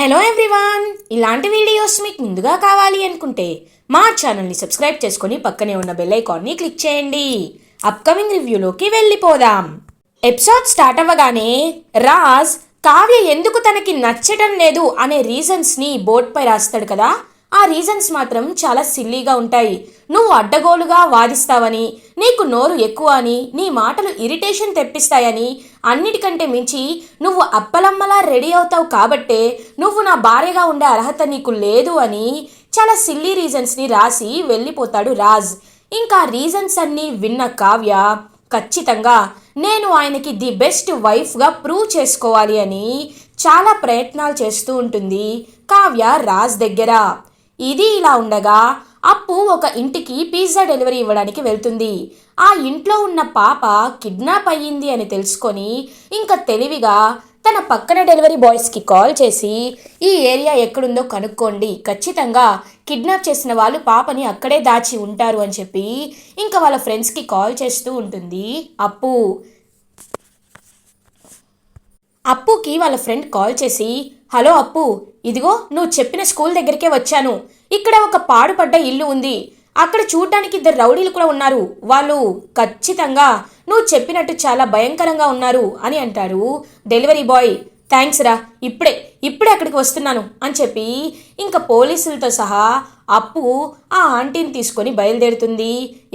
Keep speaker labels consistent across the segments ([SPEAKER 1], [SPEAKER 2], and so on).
[SPEAKER 1] Hello everyone ఇలాంటి videos మీకు ముందుగా కావాలి అనుకుంటే మా ఛానల్ని సబ్స్క్రైబ్ చేసుకొని పక్కనే ఉన్న బెల్ ఐకాన్ని క్లిక్ చేయండి. అప్కమింగ్ రివ్యూలోకి వెళ్ళిపోదాం. ఎపిసోడ్ స్టార్ట్ అవ్వగానే రాజ్ కావ్య ఎందుకు తనకి నచ్చటం లేదు అనే రీజన్స్ని బోర్డ్పై రాస్తాడు కదా? ఆ రీజన్స్ మాత్రం చాలా సిల్లీగా ఉంటాయి. నువ్వు అడ్డగోలుగా వాదిస్తావని నీకు నోరు ఎక్కువ అని నీ మాటలు ఇరిటేషన్ తెప్పిస్తాయని అన్నిటికంటే మించి నువ్వు అప్పలమ్మలా రెడీ అవుతావు కాబట్టే నువ్వు నా భార్యగా ఉండే అర్హత నీకు లేదు అని చాలా సిల్లీ రీజన్స్ని రాసి వెళ్ళిపోతాడు రాజ్. ఇంకా రీజన్స్ అన్నీ విన్న కావ్య ఖచ్చితంగా నేను ఆయనకి ది బెస్ట్ వైఫ్గా ప్రూవ్ చేసుకోవాలి అని చాలా ప్రయత్నాలు చేస్తూ ఉంటుంది కావ్య రాజ్ దగ్గర. ఇది ఇలా ఉండగా అప్పు ఒక ఇంటికి పిజ్జా డెలివరీ ఇవ్వడానికి వెళ్తుంది. ఆ ఇంట్లో ఉన్న పాప కిడ్నాప్ అయ్యింది అని తెలుసుకొని ఇంకా తెలివిగా తన పక్కన డెలివరీ బాయ్స్కి కాల్ చేసి ఈ ఏరియా ఎక్కడుందో కనుక్కోండి. ఖచ్చితంగా కిడ్నాప్ చేసిన వాళ్ళు పాపని అక్కడే దాచి ఉంటారు అని చెప్పి ఇంకా వాళ్ళ ఫ్రెండ్స్కి కాల్ చేస్తూ ఉంటుంది అప్పు. అప్పుకి వాళ్ళ ఫ్రెండ్ కాల్ చేసి హలో అప్పు ఇదిగో నువ్వు చెప్పిన స్కూల్ దగ్గరికే వచ్చాను. ఇక్కడ ఒక పాడుపడ్డ ఇల్లు ఉంది. అక్కడ చూడ్డానికి ఇద్దరు రౌడీలు కూడా ఉన్నారు. వాళ్ళు ఖచ్చితంగా నువ్వు చెప్పినట్టు చాలా భయంకరంగా ఉన్నారు అని అంటారు డెలివరీ బాయ్. థ్యాంక్స్ రా ఇప్పుడే ఇప్పుడే అక్కడికి వస్తున్నాను అని చెప్పి ఇంకా పోలీసులతో సహా అప్పు ఆ ఆంటీని తీసుకొని బయలుదేరుతుంది.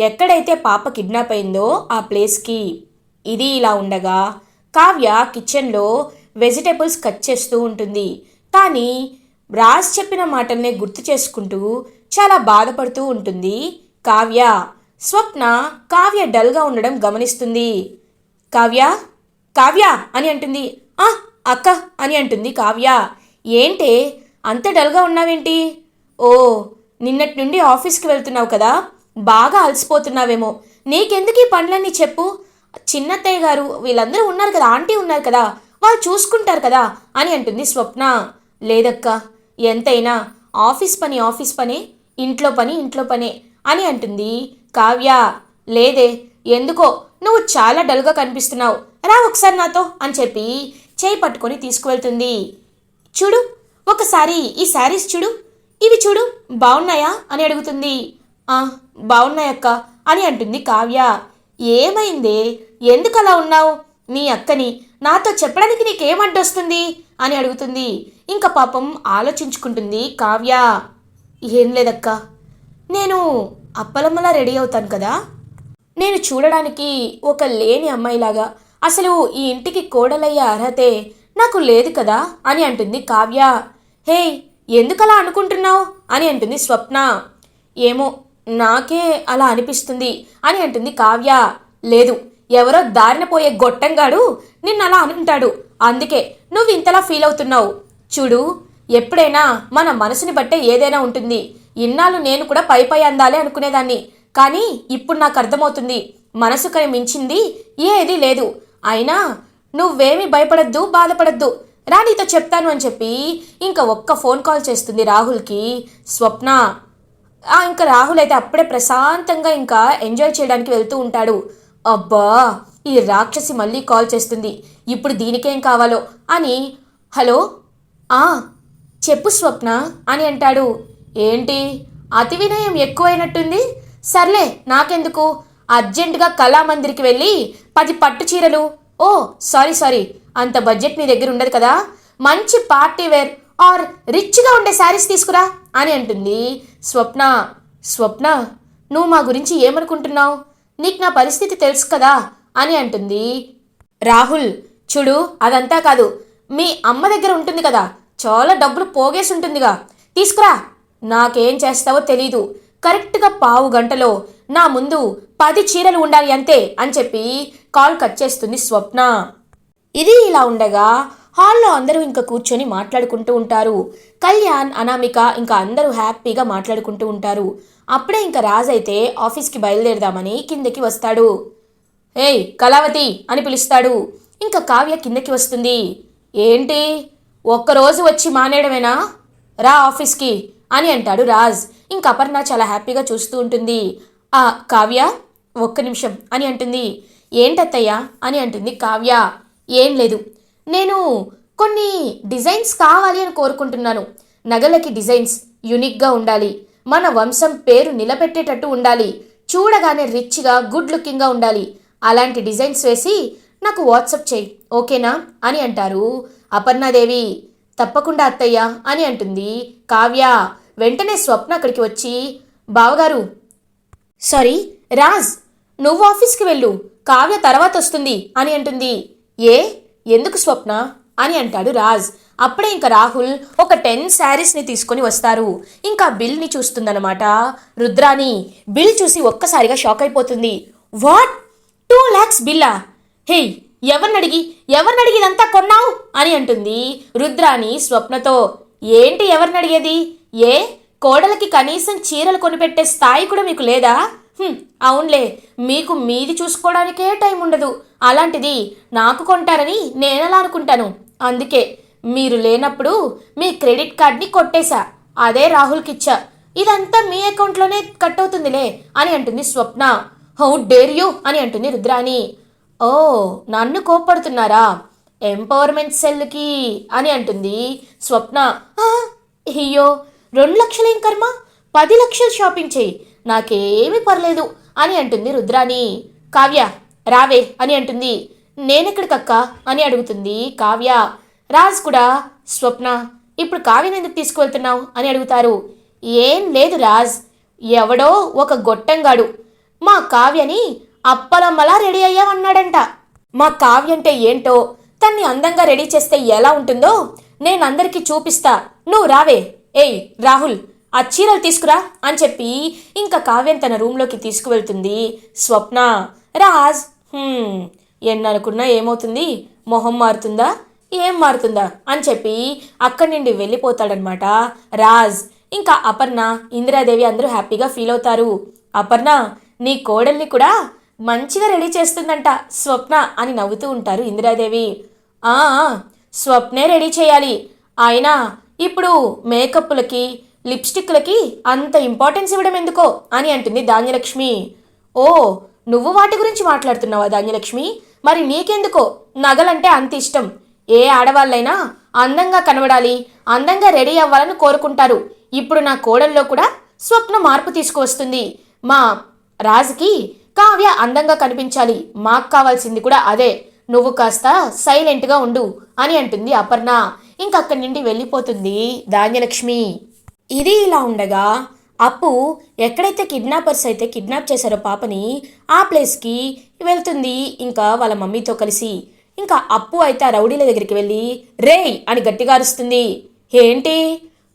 [SPEAKER 1] ఎక్కడైతే పాప కిడ్నాప్ అయిందో ఆ ప్లేస్కి. ఇది ఇలా ఉండగా కావ్య కిచెన్లో వెజిటేబుల్స్ కట్ చేస్తూ ఉంటుంది. కానీ రాజ్ చెప్పిన మాటల్నే గుర్తు చేసుకుంటూ చాలా బాధపడుతూ ఉంటుంది. కావ్య స్వప్న కావ్య డల్గా ఉండడం గమనిస్తుంది. కావ్య కావ్య అని అంటుంది. ఆ అక్క అని అంటుంది కావ్య. ఏంటే అంత డల్గా ఉన్నావేంటి? ఓ నిన్నటి నుండి ఆఫీస్కి వెళ్తున్నావు కదా బాగా అలసిపోతున్నావేమో. నీకెందుకు ఈ పనులన్నీ చెప్పు? చిన్నత్తయ్య గారు వీళ్ళందరూ ఉన్నారు కదా ఆంటీ ఉన్నారు కదా వాళ్ళు చూసుకుంటారు కదా అని అంటుంది స్వప్న. లేదక్క ఎంతైనా ఆఫీస్ పని ఆఫీస్ పనే ఇంట్లో పని ఇంట్లో పనే అని అంటుంది కావ్య. లేదే ఎందుకో నువ్వు చాలా డల్గా కనిపిస్తున్నావు. రా ఒకసారి నాతో అని చెప్పి చేయి పట్టుకొని తీసుకువెళ్తుంది. చూడు ఒకసారి ఈ శారీస్ చూడు. ఇవి చూడు బాగున్నాయా అని అడుగుతుంది. ఆ బాగున్నాయక్క అని అంటుంది కావ్య. ఏమైందే? ఎందుకు అలా ఉన్నావు? మీ అక్కని నాతో చెప్పడానికి నీకేం అడ్డొస్తుంది? అని అడుగుతుంది. ఇంకా పాపం ఆలోచించుకుంటుంది కావ్య. ఏం లేదక్క. నేను అప్పలమ్మలా రెడీ అవుతాను కదా? నేను చూడడానికి ఒక లేని అమ్మాయిలాగా అసలు ఈ ఇంటికి కోడలయ్యే అర్హతే నాకు లేదు కదా? అని అంటుంది కావ్య. హే ఎందుకలా అనుకుంటున్నావు? అని అంటుంది స్వప్న. ఏమో నాకే అలా అనిపిస్తుంది అని అంటుంది కావ్య. లేదు ఎవరో దారిన పోయే గొట్టంగాడు నిన్ను అలా అనుకుంటాడు. అందుకే నువ్వు ఇంతలా ఫీల్ అవుతున్నావు చూడు ఎప్పుడైనా మన మనసుని బట్టే ఏదైనా ఉంటుంది. ఇన్నాళ్ళు నేను కూడా పై పై అందాలే అనుకునేదాన్ని. కానీ ఇప్పుడు నాకు అర్థమవుతుంది. మనసుకని మించింది ఏది లేదు. అయినా నువ్వేమీ భయపడద్దు బాధపడద్దు. రా నీతో చెప్తాను అని చెప్పి ఇంకా ఒక్క ఫోన్ కాల్ చేస్తుంది రాహుల్కి. స్వప్న. ఇంకా రాహుల్ అయితే అప్పుడే ప్రశాంతంగా ఇంకా ఎంజాయ్ చేయడానికి వెళ్తూ ఉంటాడు. అబ్బా ఈ రాక్షసి మళ్ళీ కాల్ చేస్తుంది. ఇప్పుడు దీనికేం కావాలో? అని హలో? ఆ చెప్పు స్వప్న అని అంటాడు. ఏంటి? అతి వినయం ఎక్కువైనట్టుంది? సర్లే నాకెందుకు? అర్జెంటుగా కళామందిరికి వెళ్ళి పది పట్టు చీరలు. ఓ సారీ సారీ అంత బడ్జెట్ మీ దగ్గర ఉండదు కదా? మంచి పార్టీ వేర్ ఆర్ రిచ్గా ఉండే శారీస్ తీసుకురా అని అంటుంది స్వప్న. స్వప్న నువ్వు మా గురించి ఏమనుకుంటున్నావు? నీకు నా పరిస్థితి తెలుసు కదా అని అంటుంది. రాహుల్ చూడు అదంతా కాదు. మీ అమ్మ దగ్గర ఉంటుంది కదా చాలా డబ్బులు పోగేసి ఉంటుందిగా. తీసుకురా. నాకేం చేస్తావో తెలీదు. కరెక్ట్గా పావు గంటలో నా ముందు పది చీరలు ఉండాలి అంతే అని చెప్పి కాల్ కట్ చేస్తుంది స్వప్న. ఇది ఇలా ఉండగా హాల్లో అందరూ ఇంకా కూర్చొని మాట్లాడుకుంటూ ఉంటారు. కళ్యాణ్ అనామిక ఇంకా అందరూ హ్యాపీగా మాట్లాడుకుంటూ ఉంటారు. అప్పుడే ఇంకా రాజ్ అయితే ఆఫీస్కి బయలుదేరదామని కిందకి వస్తాడు. ఏయ్ కళావతి అని పిలుస్తాడు. ఇంకా కావ్య కిందకి వస్తుంది. ఏంటి? ఒక్కరోజు వచ్చి మానేయడమేనా? రా ఆఫీస్కి అని అంటాడు రాజ్. ఇంకా అపర్ణ చాలా హ్యాపీగా చూస్తూ ఉంటుంది. ఆ కావ్య ఒక్క నిమిషం అని అంటుంది. ఏంటత్తయ్యా? అని అంటుంది కావ్య. ఏం లేదు. నేను కొన్ని డిజైన్స్ కావాలి అని కోరుకుంటున్నాను. నగలకి డిజైన్స్ యునిక్గా ఉండాలి. మన వంశం పేరు నిలబెట్టేటట్టు ఉండాలి. చూడగానే రిచ్గా గుడ్ లుకింగ్గా ఉండాలి. అలాంటి డిజైన్స్ వేసి నాకు వాట్సప్ చేయి ఓకేనా? అని అంటారు. అపర్ణాదేవి తప్పకుండా అత్తయ్య అని అంటుంది. కావ్య వెంటనే స్వప్న అక్కడికి వచ్చి బావగారు సారీ రాజ్ నువ్వు ఆఫీస్కి వెళ్ళు. కావ్య తర్వాత వస్తుంది అని అంటుంది. ఏ? ఎందుకు స్వప్న? అని అంటాడు రాజ్. అప్పుడే ఇంకా రాహుల్ ఒక టెన్ శారీస్ని తీసుకొని వస్తారు. ఇంకా బిల్ని చూస్తుందన్నమాట. రుద్రాని బిల్ చూసి ఒక్కసారిగా షాక్ అయిపోతుంది. వాట్? టూ ల్యాక్స్ బిల్లా? హే ఎవరిని అడిగి ఎవరిని అడిగి ఇదంతా కొన్నావు? అని అంటుంది రుద్రాని స్వప్నతో. ఏంటి ఎవరిని అడిగేది? ఏ? కోడలకి కనీసం చీరలు కొనిపెట్టే స్థాయి కూడా మీకు లేదా? అవునులే. మీకు మీది చూసుకోవడానికే టైం ఉండదు. అలాంటిది నాకు కొంటారని నేనలా అనుకుంటాను. అందుకే మీరు లేనప్పుడు మీ క్రెడిట్ కార్డ్ని కొట్టేశా. అదే రాహుల్కి ఇచ్చా ఇదంతా మీ అకౌంట్లోనే కట్ అవుతుందిలే అని అంటుంది స్వప్న. హౌ డేర్ యూ అని అంటుంది రుద్రాణి. ఓ నన్ను కోప్పడుతున్నారా? ఎంపవర్మెంట్ సెల్కి అని అంటుంది స్వప్న. అయ్యో రెండు లక్షలేం కర్మ? పది లక్షలు షాపింగ్ చేయి. నాకేమీ పర్లేదు అని అంటుంది రుద్రాని కావ్య రావే అని అంటుంది. నేనెక్కడికక్క అని అడుగుతుంది కావ్య. రాజ్ కూడా స్వప్న ఇప్పుడు కావ్యని ఎందుకు తీసుకువెళ్తున్నావు అని అడుగుతారు. ఏం లేదు రాజ్ ఎవడో ఒక గొట్టంగాడు. మా కావ్యని అప్పలమ్మలా రెడీ అయ్యామన్నాడంట మా కావ్య అంటే ఏంటో తన్ని అందంగా రెడీ చేస్తే ఎలా ఉంటుందో నేనందరికీ చూపిస్తా. నువ్వు రావే. ఏయ్ రాహుల్ ఆ చీరలు తీసుకురా అని చెప్పి ఇంకా కావ్యం తన రూమ్లోకి తీసుకువెళ్తుంది. స్వప్న రాజ్ ఎన్ననుకున్నా ఏమవుతుంది? మొహం మారుతుందా? ఏం మారుతుందా? అని చెప్పి అక్కడి నుండి వెళ్ళిపోతాడనమాట రాజ్. ఇంకా అపర్ణ ఇందిరాదేవి అందరూ హ్యాపీగా ఫీల్ అవుతారు. అపర్ణ నీ కోడల్ని కూడా మంచిగా రెడీ చేస్తుందంట స్వప్న అని నవ్వుతూ ఉంటారు ఇందిరాదేవి. ఆ, స్వప్నే రెడీ చేయాలి. అయినా ఇప్పుడు మేకప్లకి లిప్స్టిక్లకి అంత ఇంపార్టెన్స్ ఇవ్వడం ఎందుకో అని అంటుంది ధాన్యలక్ష్మి. ఓ నువ్వు వాటి గురించి మాట్లాడుతున్నావా ధాన్యలక్ష్మి? మరి నీకెందుకో? నగలంటే అంత ఇష్టం. ఏ ఆడవాళ్ళైనా అందంగా కనబడాలి అందంగా రెడీ అవ్వాలని కోరుకుంటారు. ఇప్పుడు నా కోడల్లో కూడా స్వప్న మార్పు తీసుకువస్తుంది. మా రాజుకి కావ్య అందంగా కనిపించాలి. మాకు కావాల్సింది కూడా అదే. నువ్వు కాస్త సైలెంట్గా ఉండు అని అంటుంది అపర్ణ. ఇంకక్కడి నుండి వెళ్ళిపోతుంది ధాన్యలక్ష్మి. ఇది ఇలా ఉండగా అప్పు ఎక్కడైతే కిడ్నాపర్స్ అయితే కిడ్నాప్ చేశారో పాపని ఆ ప్లేస్కి వెళ్తుంది ఇంకా వాళ్ళ మమ్మీతో కలిసి. ఇంకా అప్పు అయితే ఆ రౌడీల దగ్గరికి వెళ్ళి రేయ్! అని గట్టిగా అరుస్తుంది. ఏంటి?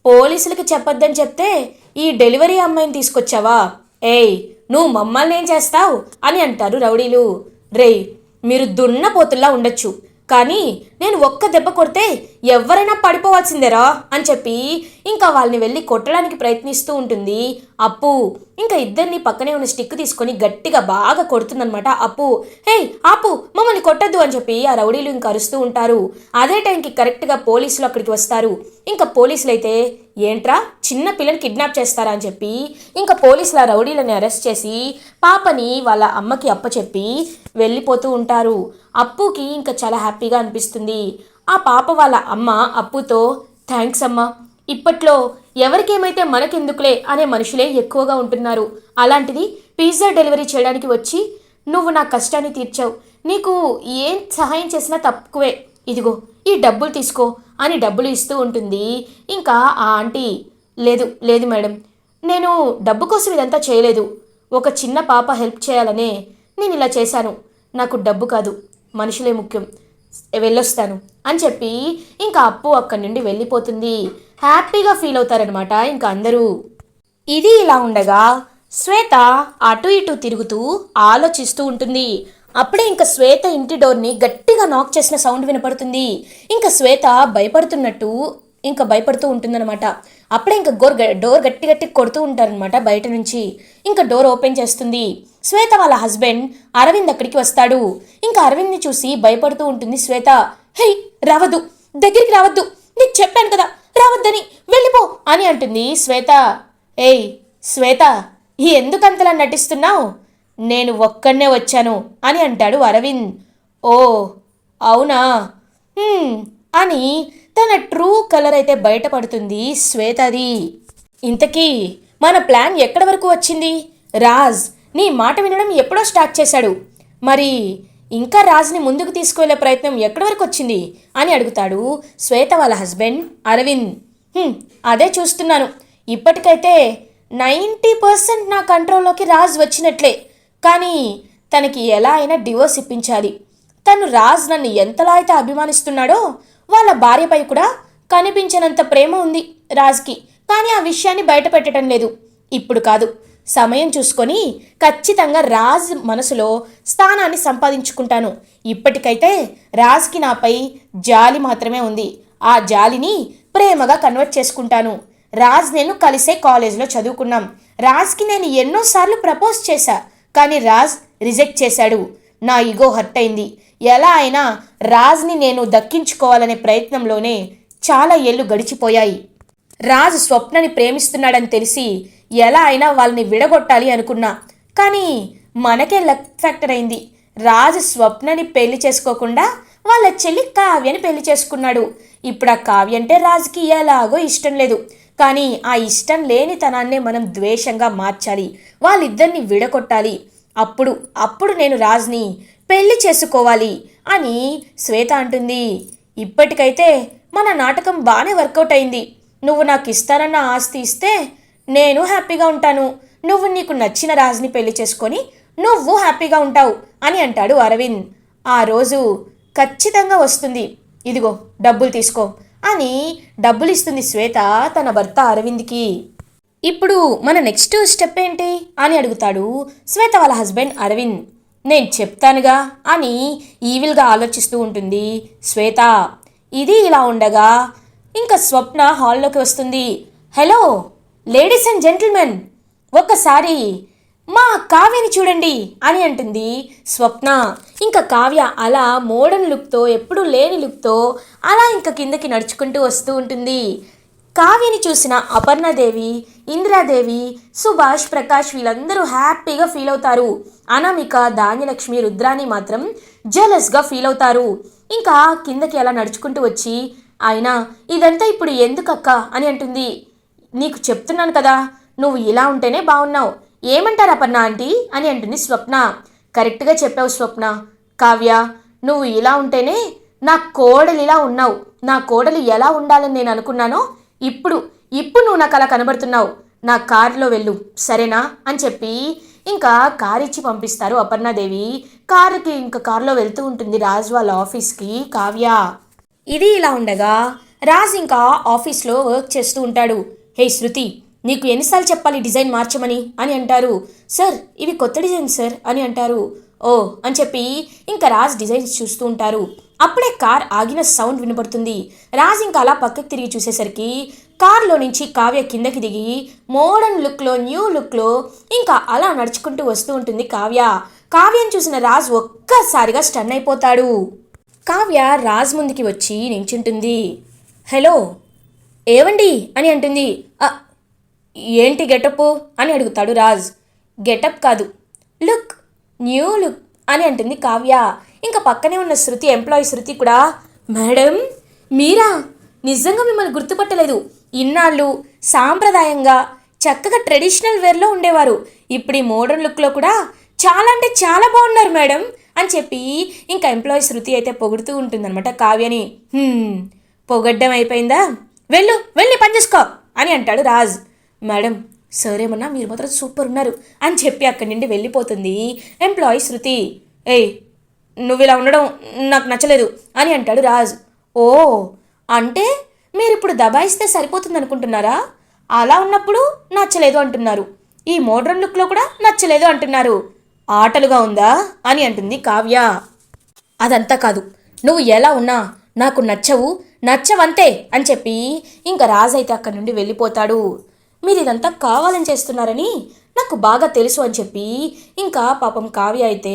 [SPEAKER 1] పోలీసులకి చెప్పొద్దని చెప్తే ఈ డెలివరీ అమ్మాయిని తీసుకొచ్చావా? ఏయ్ నువ్వు మమ్మల్ని ఏం చేస్తావు? అని అంటారు రౌడీలు. రేయ్ మీరు దున్నపోతుల్లా ఉండొచ్చు. కానీ నేను ఒక్క దెబ్బ కొడితే ఎవరైనా పడిపోవాల్సిందేరా అని చెప్పి ఇంకా వాళ్ళని వెళ్ళి కొట్టడానికి ప్రయత్నిస్తూ ఉంటుంది. అప్పు. ఇంకా ఇద్దరిని పక్కనే ఉన్న స్టిక్ తీసుకొని గట్టిగా బాగా కొడుతుందనమాట అప్పు. హే ఆపు మమ్మల్ని కొట్టద్దు అని చెప్పి ఆ రౌడీలు ఇంకా అరుస్తూ ఉంటారు. అదే టైంకి కరెక్ట్గా పోలీసులు అక్కడికి వస్తారు. ఇంకా పోలీసులు అయితే ఏంట్రా చిన్న పిల్లని కిడ్నాప్ చేస్తారా? అని చెప్పి ఇంకా పోలీసులు ఆ రౌడీలని అరెస్ట్ చేసి పాపని వాళ్ళ అమ్మకి అప్పచెప్పి వెళ్ళిపోతూ ఉంటారు. అప్పుకి ఇంకా చాలా హ్యాపీగా అనిపిస్తుంది. ఆ పాప వాళ్ళ అమ్మ అప్పుతో థ్యాంక్స్ అమ్మా ఇప్పట్లో ఎవరికేమైతే మనకెందుకులే అనే మనుషులే ఎక్కువగా ఉంటున్నారు. అలాంటిది పిజ్జా డెలివరీ చేయడానికి వచ్చి నువ్వు నా కష్టాన్ని తీర్చావు. నీకు ఏం సహాయం చేసినా తక్కువే. ఇదిగో ఈ డబ్బులు తీసుకో అని డబ్బులు ఇస్తూ ఉంటుంది. ఇంకా ఆ ఆంటీ లేదు లేదు మేడం. నేను డబ్బు కోసం ఇదంతా చేయలేదు. ఒక చిన్న పాప హెల్ప్ చేయాలనే నేను ఇలా చేశాను. నాకు డబ్బు కాదు. మనుషులే ముఖ్యం. వెళ్ళొస్తాను అని చెప్పి ఇంకా అప్పు అక్కడి నుండి వెళ్ళిపోతుంది. హ్యాపీగా ఫీల్ అవుతారనమాట ఇంకా అందరూ ఇది ఇలా ఉండగా శ్వేత అటు ఇటు తిరుగుతూ ఆలోచిస్తూ ఉంటుంది. అప్పుడే ఇంకా శ్వేత ఇంటి డోర్ని గట్టిగా నాక్ చేసిన సౌండ్ వినపడుతుంది. ఇంకా శ్వేత భయపడుతున్నట్టు ఇంకా భయపడుతూ ఉంటుందన్నమాట. అప్పుడే ఇంకా గోర్ డోర్ గట్టి గట్టి కొడుతూ ఉంటారనమాట బయట నుంచి. ఇంకా డోర్ ఓపెన్ చేస్తుంది. శ్వేత వాళ్ళ హస్బెండ్ అరవింద్ అక్కడికి వస్తాడు. ఇంకా అరవింద్ని చూసి భయపడుతూ ఉంటుంది శ్వేత. హే రావద్దు. దగ్గరికి రావద్దు. నీకు చెప్పాను కదా రావద్దని వెళ్ళిపో అని అంటుంది శ్వేత. ఏయ్ శ్వేత ఈ ఎందుకంతలా నటిస్తున్నావు? నేను ఒక్కడనే వచ్చాను అని అంటాడు అరవింద్. ఓ అవునా? అని తన ట్రూ కలర్ అయితే బయటపడుతుంది శ్వేతది. ఇంతకీ మన ప్లాన్ ఎక్కడి వరకు వచ్చింది? రాజ్ నీ మాట వినడం ఎప్పుడో స్టార్ట్ చేశాడు. మరి ఇంకా రాజ్ని ముందుకు తీసుకువెళ్ళే ప్రయత్నం ఎక్కడి వరకు వచ్చింది? అని అడుగుతాడు శ్వేత వాళ్ళ హస్బెండ్ అరవింద్. అదే చూస్తున్నాను. ఇప్పటికైతే నైంటీ పర్సెంట్ నా కంట్రోల్లోకి రాజ్ వచ్చినట్లే. కానీ తనకి ఎలా అయినా డివోర్స్ ఇప్పించాలి. తను రాజ్ నన్ను ఎంతలా అయితే అభిమానిస్తున్నాడో వాళ్ళ భార్యపై కూడా కనిపించినంత ప్రేమ ఉంది రాజ్కి. కానీ ఆ విషయాన్ని బయట పెట్టడం లేదు. ఇప్పుడు కాదు. సమయం చూసుకొని ఖచ్చితంగా రాజ్ మనసులో స్థానాన్ని సంపాదించుకుంటాను. ఇప్పటికైతే రాజ్కి నాపై జాలి మాత్రమే ఉంది. ఆ జాలిని ప్రేమగా కన్వర్ట్ చేసుకుంటాను. రాజ్ నేను కలిసే కాలేజ్లో చదువుకున్నాం. రాజ్కి నేను ఎన్నోసార్లు ప్రపోజ్ చేశా కానీ రాజ్ రిజెక్ట్ చేశాడు. నా ఇగో హర్ట్ అయింది. ఎలా అయినా రాజ్ని నేను దక్కించుకోవాలనే ప్రయత్నంలోనే చాలా ఏళ్ళు గడిచిపోయాయి. రాజు స్వప్నని ప్రేమిస్తున్నాడని తెలిసి ఎలా అయినా వాళ్ళని విడగొట్టాలి అనుకున్నా. కానీ మనకే లక్ ఫ్యాక్టర్ అయింది. రాజు స్వప్నని పెళ్ళి చేసుకోకుండా వాళ్ళ చెల్లి కావ్యని పెళ్ళి చేసుకున్నాడు. ఇప్పుడు ఆ కావ్య అంటే రాజుకి ఎలాగో ఇష్టం లేదు. కానీ ఆ ఇష్టం లేని తనాన్నే మనం ద్వేషంగా మార్చాలి. వాళ్ళిద్దరిని విడగొట్టాలి. అప్పుడు అప్పుడు నేను రాజుని పెళ్ళి చేసుకోవాలి అని శ్వేత అంటుంది. ఇప్పటికైతే మన నాటకం బాగానే వర్కౌట్ అయింది. నువ్వు నాకు ఇస్తానన్న ఆస్తి ఇస్తే నేను హ్యాపీగా ఉంటాను. నువ్వు నీకు నచ్చిన రాజుని పెళ్ళి చేసుకొని నువ్వు హ్యాపీగా ఉంటావు అని అంటాడు అరవింద్. ఆ రోజు ఖచ్చితంగా వస్తుంది. ఇదిగో డబ్బులు తీసుకో అని డబ్బులు ఇస్తుంది శ్వేత తన భర్త అరవింద్కి. ఇప్పుడు మన నెక్స్ట్ స్టెప్ ఏంటి? అని అడుగుతాడు శ్వేత వాళ్ళ హస్బెండ్ అరవింద్. నేను చెప్తానుగా అని ఈవిల్గా ఆలోచిస్తూ ఉంటుంది శ్వేత. ఇది ఇలా ఉండగా ఇంకా స్వప్న హాల్లోకి వస్తుంది. హలో లేడీస్ అండ్ జెంటిల్మెన్ ఒక్కసారి మా కావ్యని చూడండి అని అంటుంది స్వప్న. ఇంకా కావ్య అలా మోడర్న్ లుక్తో ఎప్పుడూ లేని లుక్తో అలా ఇంకా కిందకి నడుచుకుంటూ వస్తూ ఉంటుంది. కావ్యని చూసిన అపర్ణదేవి ఇందిరాదేవి సుభాష్ ప్రకాష్ వీళ్ళందరూ హ్యాపీగా ఫీల్ అవుతారు. అనామిక ధాన్యలక్ష్మి రుద్రాని మాత్రం జలస్గా ఫీల్ అవుతారు. ఇంకా కిందకి అలా నడుచుకుంటూ వచ్చి అయినా ఇదంతా ఇప్పుడు ఎందుకక్క? అని అంటుంది. నీకు చెప్తున్నాను కదా నువ్వు ఇలా ఉంటేనే బాగున్నావు. ఏమంటారు అపర్ణ ఆంటీ? అని అంటుంది స్వప్న. కరెక్ట్గా చెప్పావు స్వప్న. కావ్య నువ్వు ఇలా ఉంటేనే నా కోడలు ఇలా ఉన్నావు. నా కోడలు ఎలా ఉండాలని నేను అనుకున్నానో ఇప్పుడు ఇప్పుడు నువ్వు నాకు అలా కనబడుతున్నావు. నా కారులో వెళ్ళు సరేనా? అని చెప్పి ఇంకా కారు ఇచ్చి పంపిస్తారు అపర్ణాదేవి. కారుకి ఇంకా కారులో వెళ్తూ ఉంటుంది రాజు వాళ్ళ ఆఫీస్కి. కావ్య ఇది ఇలా ఉండగా రాజ్ ఇంకా ఆఫీస్లో వర్క్ చేస్తూ ఉంటాడు. హే శృతి నీకు ఎన్నిసార్లు చెప్పాలి డిజైన్ మార్చమని? అని అంటారు. సార్ ఇవి కొత్త డిజైన్ సార్ అని అంటారు. ఓ అని చెప్పి ఇంకా రాజ్ డిజైన్స్ చూస్తూ ఉంటారు. అప్పుడే కార్ ఆగిన సౌండ్ వినపడుతుంది రాజ్ ఇంకా అలా పక్కకి తిరిగి చూసేసరికి కార్లో నుంచి కావ్య కిందకి దిగి మోడర్న్ లుక్లో న్యూ లుక్లో ఇంకా అలా నడుచుకుంటూ వస్తూ ఉంటుంది కావ్య. కావ్యను చూసిన రాజ్ ఒక్కసారిగా స్టన్ అయిపోతాడు. కావ్య రాజ్ ముందుకి వచ్చి నించుంటుంది. హలో ఏవండి? అని అంటుంది. ఏంటి గెటప్? అని అడుగుతాడు రాజ్. గెటప్ కాదు. లుక్ న్యూ లుక్ అని అంటుంది కావ్య. ఇంకా పక్కనే ఉన్న శృతి ఎంప్లాయీ శృతి కూడా మేడం మీరా? నిజంగా మిమ్మల్ని గుర్తుపట్టలేదు. ఇన్నాళ్ళు సాంప్రదాయంగా చక్కగా ట్రెడిషనల్ వేర్లో ఉండేవారు. ఇప్పుడు ఈ మోడర్న్ లుక్లో కూడా చాలా అంటే చాలా బాగున్నారు మేడం అని చెప్పి ఇంకా ఎంప్లాయీ శృతి అయితే పొగుడుతూ ఉంటుందన్నమాట కావ్యని. పొగడ్డం అయిపోయిందా? వెళ్ళు వెళ్ళి పని చేసుకో అని అంటాడు రాజ్. మేడం సరేమన్నా మీరు మాత్రం సూపర్ ఉన్నారు అని చెప్పి అక్కడి నుండి వెళ్ళిపోతుంది ఎంప్లాయీ శృతి. ఏయ్ నువ్వు ఇలా ఉండడం నాకు నచ్చలేదు అని అంటాడు రాజ్. ఓ అంటే మీరు ఇప్పుడు దబాయిస్తే సరిపోతుంది అనుకుంటున్నారా అలా ఉన్నప్పుడు నచ్చలేదు అంటున్నారు. ఈ మోడ్రన్ లుక్లో కూడా నచ్చలేదు అంటున్నారు. ఆటలుగా ఉందా? అని అంటుంది కావ్య. అదంతా కాదు. నువ్వు ఎలా ఉన్నా నాకు నచ్చవు. నచ్చవంతే అని చెప్పి ఇంకా రాజు అయితే అక్కడి నుండి వెళ్ళిపోతాడు. మీరు ఇదంతా కావాలని చేస్తున్నారని నాకు బాగా తెలుసు అని చెప్పి ఇంకా పాపం కావ్య అయితే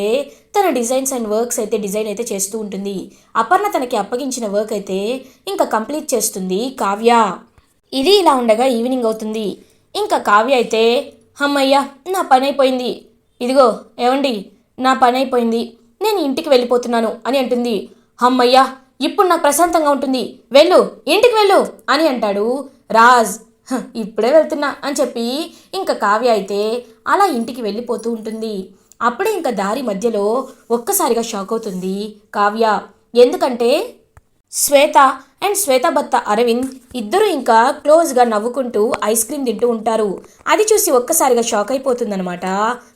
[SPEAKER 1] తన డిజైన్స్ అండ్ వర్క్స్ అయితే డిజైన్ అయితే చేస్తూ ఉంటుంది. అపర్ణ తనకి అప్పగించిన వర్క్ అయితే ఇంకా కంప్లీట్ చేస్తుంది కావ్య. ఇది ఇలా ఉండగా ఈవినింగ్ అవుతుంది. ఇంకా కావ్య అయితే అమ్మయ్యా నా పని అయిపోయింది ఇదిగో ఏమండి నా పని అయిపోయింది నేను ఇంటికి వెళ్ళిపోతున్నాను అని అంటుంది. అమ్మయ్యా ఇప్పుడు నాకు ప్రశాంతంగా ఉంటుంది. వెళ్ళు. ఇంటికి వెళ్ళు? అని అంటాడు. రాజ్. ఇప్పుడే వెళ్తున్నా అని చెప్పి ఇంకా కావ్య అయితే అలా ఇంటికి వెళ్ళిపోతూ ఉంటుంది. అప్పుడే ఇంకా దారి మధ్యలో ఒక్కసారిగా షాక్ అవుతుంది కావ్య. ఎందుకంటే శ్వేత అండ్ శ్వేత భర్త అరవింద్ ఇద్దరు ఇంకా క్లోజ్గా నవ్వుకుంటూ ఐస్ క్రీమ్ తింటూ ఉంటారు. అది చూసి ఒక్కసారిగా షాక్ అయిపోతుందనమాట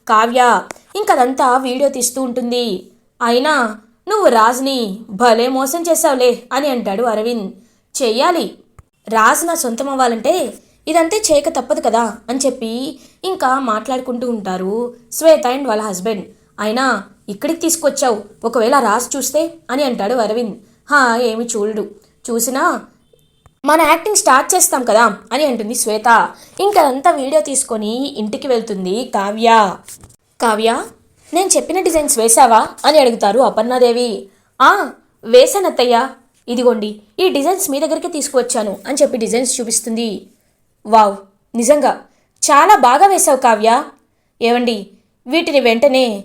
[SPEAKER 1] కావ్య. ఇంకదంతా వీడియో తీస్తూ ఉంటుంది. అయినా నువ్వు రాజ్ని భలే మోసం చేశావులే అని అంటాడు అరవింద్. చెయ్యాలి. రాజ్ నా సొంతం అవ్వాలంటే ఇదంతే చేయక తప్పదు కదా అని చెప్పి ఇంకా మాట్లాడుకుంటూ ఉంటారు శ్వేత అండ్ వాళ్ళ హస్బెండ్. అయినా ఇక్కడికి తీసుకొచ్చావు. ఒకవేళ రాజ్ చూస్తే అని అంటాడు అరవింద్. హా ఏమి చూడడు. చూసినా మన యాక్టింగ్ స్టార్ట్ చేస్తాం కదా అని అంటుంది శ్వేత. ఇంకా అంతా వీడియో తీసుకొని ఇంటికి వెళ్తుంది కావ్య. కావ్య? నేను చెప్పిన డిజైన్స్ వేశావా? అని అడుగుతారు అపర్ణాదేవి. ఆ వేశానత్తయ్య. ఇదిగోండి ఈ డిజైన్స్ మీ దగ్గరికి తీసుకువచ్చాను అని చెప్పి డిజైన్స్ చూపిస్తుంది. వావ్ నిజంగా. చాలా బాగా వేశావు కావ్య. ఏవండి వీటిని వెంటనే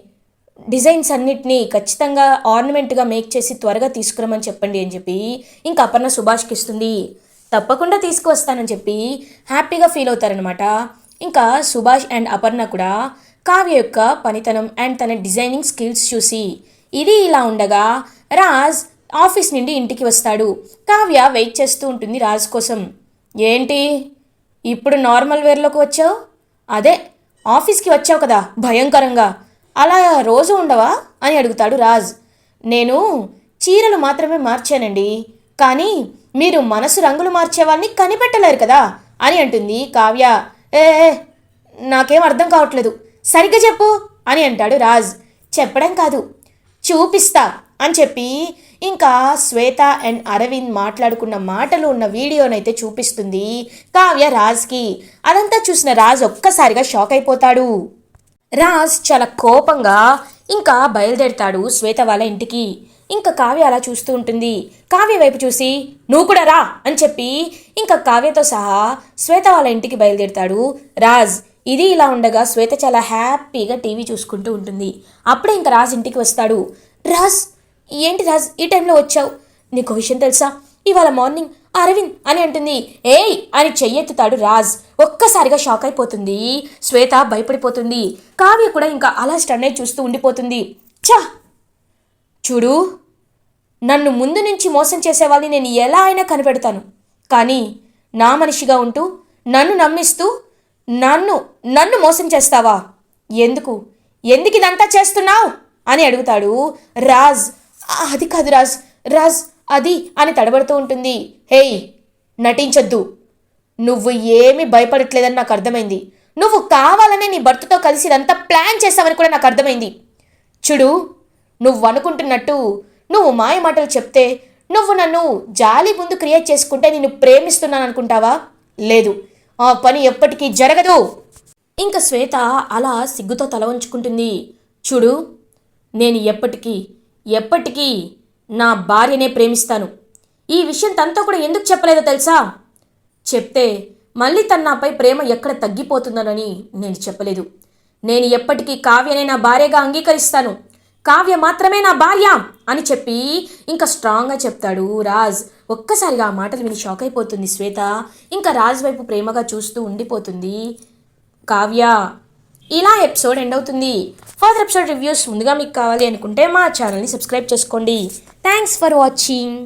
[SPEAKER 1] డిజైన్స్ అన్నిటినీ ఖచ్చితంగా ఆర్నమెంట్గా మేక్ చేసి త్వరగా తీసుకురమని చెప్పండి అని చెప్పి ఇంకా అపర్ణ సుభాష్కి ఇస్తుంది. తప్పకుండా తీసుకువస్తానని చెప్పి హ్యాపీగా ఫీల్ అవుతారనమాట ఇంకా సుభాష్ అండ్ అపర్ణ కూడా కావ్య యొక్క పనితనం అండ్ తన డిజైనింగ్ స్కిల్స్ చూసి ఇది ఇలా ఉండగా రాజ్ ఆఫీస్ నుండి ఇంటికి వస్తాడు. కావ్య వెయిట్ చేస్తూ ఉంటుంది రాజ్ కోసం. ఏంటి? ఇప్పుడు నార్మల్ వేర్లోకి వచ్చావు? అదే ఆఫీస్కి వచ్చావు కదా భయంకరంగా. అలా రోజు ఉండవా? అని అడుగుతాడు రాజ్. నేను చీరలు మాత్రమే మార్చానండి. కానీ మీరు మనసు రంగులు మార్చేవాడిని కనిపెట్టలేరు కదా అని అంటుంది కావ్య. ఏ, నాకేం అర్థం కావట్లేదు. సరిగ్గా చెప్పు అని అంటాడు రాజ్. చెప్పడం కాదు చూపిస్తా అని చెప్పి ఇంకా శ్వేత అండ్ అరవింద్ మాట్లాడుకున్న మాటలు ఉన్న వీడియోనైతే చూపిస్తుంది కావ్య రాజ్కి. అదంతా చూసిన రాజ్ ఒక్కసారిగా షాక్ అయిపోతాడు. రాజ్ చాలా కోపంగా ఇంకా బయలుదేరుతాడు శ్వేత వాళ్ళ ఇంటికి. ఇంకా కావ్య అలా చూస్తూ ఉంటుంది. కావ్య వైపు చూసి నువ్వు కూడా రా అని చెప్పి ఇంకా కావ్యతో సహా శ్వేత వాళ్ళ ఇంటికి బయలుదేరుతాడు రాజ్. ఇది ఇలా ఉండగా శ్వేత చాలా హ్యాపీగా టీవీ చూసుకుంటూ ఉంటుంది. అప్పుడే ఇంకా రాజ్ ఇంటికి వస్తాడు. రాజ్ ఏంటి రాజ్ ఈ టైంలో వచ్చావు? నీకు విషయం తెలుసా? ఇవాళ మార్నింగ్ అరవింద్ అని అంటుంది. ఏయ్ అని చెయ్యెత్తుతాడు రాజ్. ఒక్కసారిగా షాక్ అయిపోతుంది. శ్వేత భయపడిపోతుంది. కావ్య కూడా ఇంకా అలా స్టన్ అయి చూస్తూ ఉండిపోతుంది. చా చూడు నన్ను ముందు నుంచి మోసం చేసేవాళ్ళని నేను ఎలా అయినా కనిపెడతాను. కానీ నా మనిషిగా ఉంటూ నన్ను నమ్మిస్తూ నన్ను నన్ను మోసం చేస్తావా? ఎందుకు? ఎందుకు ఇదంతా చేస్తున్నావు? అని అడుగుతాడు రాజ్. అది కాదు రాజ్. రాజ్ అది అని తడబడుతూ ఉంటుంది. హేయ్ నటించొద్దు. నువ్వు ఏమీ భయపడట్లేదని నాకు అర్థమైంది. నువ్వు కావాలనే నీ భర్తతో కలిసి ఇదంతా ప్లాన్ చేస్తావని కూడా నాకు అర్థమైంది. చూడు నువ్వు అనుకుంటున్నట్టు నువ్వు మాయ మాటలు చెప్తే నువ్వు నన్ను జాలి ముందు క్రియేట్ చేసుకుంటే నిన్ను ప్రేమిస్తున్నాను అనుకుంటావా లేదు. ఆ పని ఎప్పటికీ జరగదు. ఇంకా శ్వేత అలా సిగ్గుతో తల వంచుకుంటుంది. చూడు నేను ఎప్పటికీ ఎప్పటికీ నా భార్యనే ప్రేమిస్తాను. ఈ విషయం తనతో కూడా ఎందుకు చెప్పలేదో తెలుసా? చెప్తే మళ్ళీ తన నాపై ప్రేమ ఎక్కడ తగ్గిపోతుందనని నేను చెప్పలేదు. నేను ఎప్పటికీ కావ్యనే నా భార్యగా అంగీకరిస్తాను. కావ్య మాత్రమే నా భార్య అని చెప్పి ఇంకా స్ట్రాంగ్గా చెప్తాడు రాజ్. ఒక్కసారిగా ఆ మాటలు విని షాక్ అయిపోతుంది శ్వేత. ఇంకా రాజ్ వైపు ప్రేమగా చూస్తూ ఉండిపోతుంది. కావ్య ఇలా ఎపిసోడ్ ఎండ్ అవుతుంది. ఫర్దర్ ఎపిసోడ్ రివ్యూస్ ముందుగా మీకు కావాలి అనుకుంటే మా ఛానల్ని సబ్స్క్రైబ్ చేసుకోండి. Thanks for watching